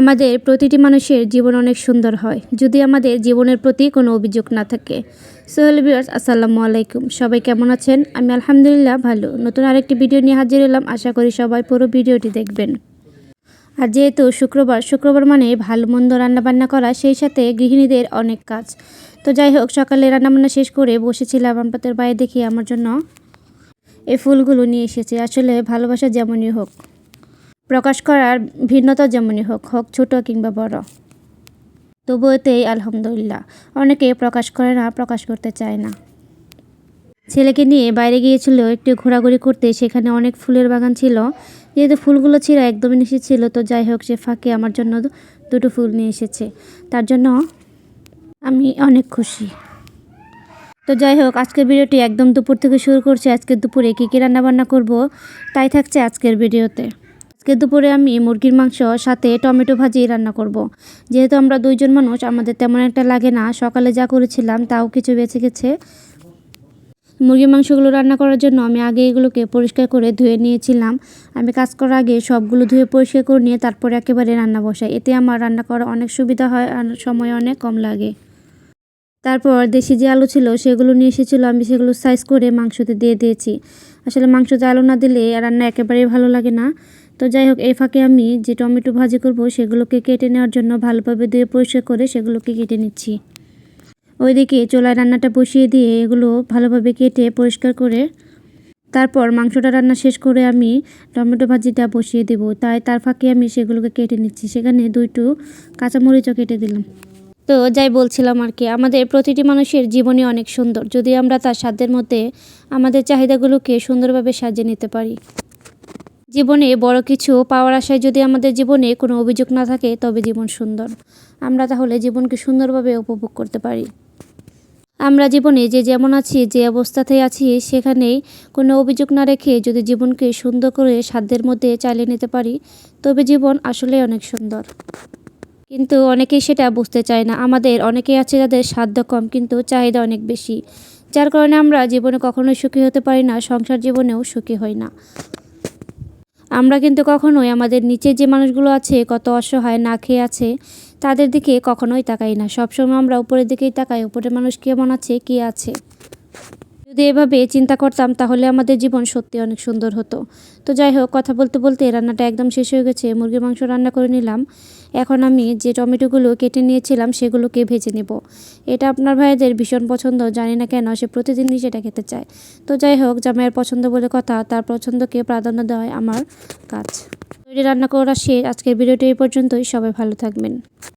আমাদের প্রতিটি মানুষের জীবন অনেক সুন্দর হয়, যদি আমাদের জীবনের প্রতি কোনো অভিযোগ না থাকে। সোহেল বিয়ার্স আসসালামু আলাইকুম। সবাই কেমন আছেন? আমি আলহামদুলিল্লাহ ভালো। নতুন আরেকটি ভিডিও নিয়ে হাজির হলাম। আশা করি সবাই পুরো ভিডিওটি দেখবেন। আর যেহেতু শুক্রবার শুক্রবার মানে ভালো মন্দ রান্নাবান্না করা, সেই সাথে গৃহিণীদের অনেক কাজ। তো যাই হোক, সকালে রান্নাবান্না শেষ করে বসেছিলাম আমাদের বাইরে দেখি আমার জন্য এই ফুলগুলো নিয়ে এসেছে। আসলে ভালোবাসা যেমনই হোক। প্রকাশ করার ভিন্নতা যেমনই হোক হোক ছোট কিংবা বড়। তবু এতেই আলহামদুলিল্লাহ। অনেকে প্রকাশ করে না, প্রকাশ করতে চায় না। ছেলেকে নিয়ে বাইরে গিয়েছিল, একটু ঘোরাঘুরি করতে। সেখানে অনেক ফুলের বাগান ছিল। যেহেতু ফুলগুলো ছিল একদমই নিষেধ ছিল, তো যাই হোক, সে ফাঁকে আমার জন্য দুটো ফুল নিয়ে এসেছে। তার জন্য আমি অনেক খুশি। তো যাই হোক, আজকের ভিডিওটি একদম দুপুর থেকে শুরু করছি। আজকে দুপুরে কী কী রান্নাবান্না করব, তাই থাকছে আজকের ভিডিওতে। আজকে দুপুরে আমি মুরগির মাংস সাথে টমেটো ভাজি রান্না করব। যেহেতু আমরা দুইজন মানুষ, আমাদের তেমন একটা লাগে না। সকালে যা করেছিলাম তাও কিছু বেঁচে গেছে। মুরগির মাংসগুলো রান্না করার জন্য আমি আগে এগুলোকে পরিষ্কার করে ধুয়ে নিয়েছিলাম। আমি কাজ করার আগে সবগুলো ধুয়ে পরিষ্কার করে নিয়ে তারপরে একেবারে রান্না বসাই। এতে আমার রান্না করা অনেক সুবিধা হয় আর সময় অনেক কম লাগে। তারপর দেশি যে আলু ছিল, সেগুলো নিয়ে এসেছিল। আমি সেগুলো সাইজ করে মাংসতে দিয়ে দিয়েছি। আসলে মাংসতে আলু না দিলে রান্না একেবারেই ভালো লাগে না। তো যাই হোক, এই ফাঁকে আমি যে টমেটো ভাজি করব, সেগুলোকে কেটে নেওয়ার জন্য ভালোভাবে ধুয়ে পরিষ্কার করে সেগুলোকে কেটে নিচ্ছি। ওইদিকে চোলায় রান্নাটা বসিয়ে দিয়ে এগুলো ভালোভাবে কেটে পরিষ্কার করে তারপর মাংসটা রান্না শেষ করে আমি টমেটো ভাজিটা বসিয়ে দেব। তাই তার ফাঁকে আমি সেগুলোকে কেটে নিচ্ছি। সেখানে দুইটু কাঁচামরিচও কেটে দিলাম। তো যাই বলছিলাম আর কি, আমাদের প্রতিটি মানুষের জীবনই অনেক সুন্দর। যদি আমরা তার সাধ্যের মধ্যে আমাদের চাহিদাগুলোকে সুন্দরভাবে সাজিয়ে নিতে পারি। জীবনে বড় কিছু পাওয়ার আশায় যদি আমাদের জীবনে কোনো অভিযোগ না থাকে, তবে জীবন সুন্দর। আমরা তাহলে জীবনকে সুন্দরভাবে উপভোগ করতে পারি। আমরা জীবনে যে যেমন আছি, যে অবস্থাতে আছি, সেখানে কোনো অভিযোগ না রেখে যদি জীবনকে সুন্দর করে সাধ্যের মধ্যে চালিয়ে নিতে পারি, তবে জীবন আসলে অনেক সুন্দর। কিন্তু অনেকেই সেটা বুঝতে চায় না। আমাদের অনেকেই আছে যাদের সাধ্য কম, কিন্তু চাহিদা অনেক বেশি। যার কারণে আমরা জীবনে কখনোই সুখী হতে পারি না, সংসার জীবনেও সুখী হই না। আমরা কিন্তু কখনোই আমাদের নিচে যে মানুষগুলো আছে, কত অসহায়, না খেয়ে আছে, তাদের দিকে কখনোই তাকাই না। সবসময় আমরা উপরের দিকেই তাকাই। উপরের মানুষ কেমন আছে, কি আছে? যদি এভাবে চিন্তা করতাম, তাহলে আমাদের জীবন সত্যি অনেক সুন্দর হতো। তো যাই হোক, কথা বলতে বলতে রান্নাটা একদম শেষ হয়ে গেছে। মুরগির মাংস রান্না করে নিলাম। এখন আমি যে টমেটোগুলো কেটে নিয়েছিলাম, সেগুলোকে ভেজে নেব। এটা আপনার ভাইদের ভীষণ পছন্দ, জানি না কেন সে প্রতিদিনই সেটা খেতে চায়। তো যাই হোক, জামাইয়ের পছন্দ বলে কথা, তার পছন্দকে প্রাধান্য দেওয়াই আমার কাজ। রান্না করা শেষ। আজকের ভিডিওটি এই পর্যন্তই। সবাই ভালো থাকবেন।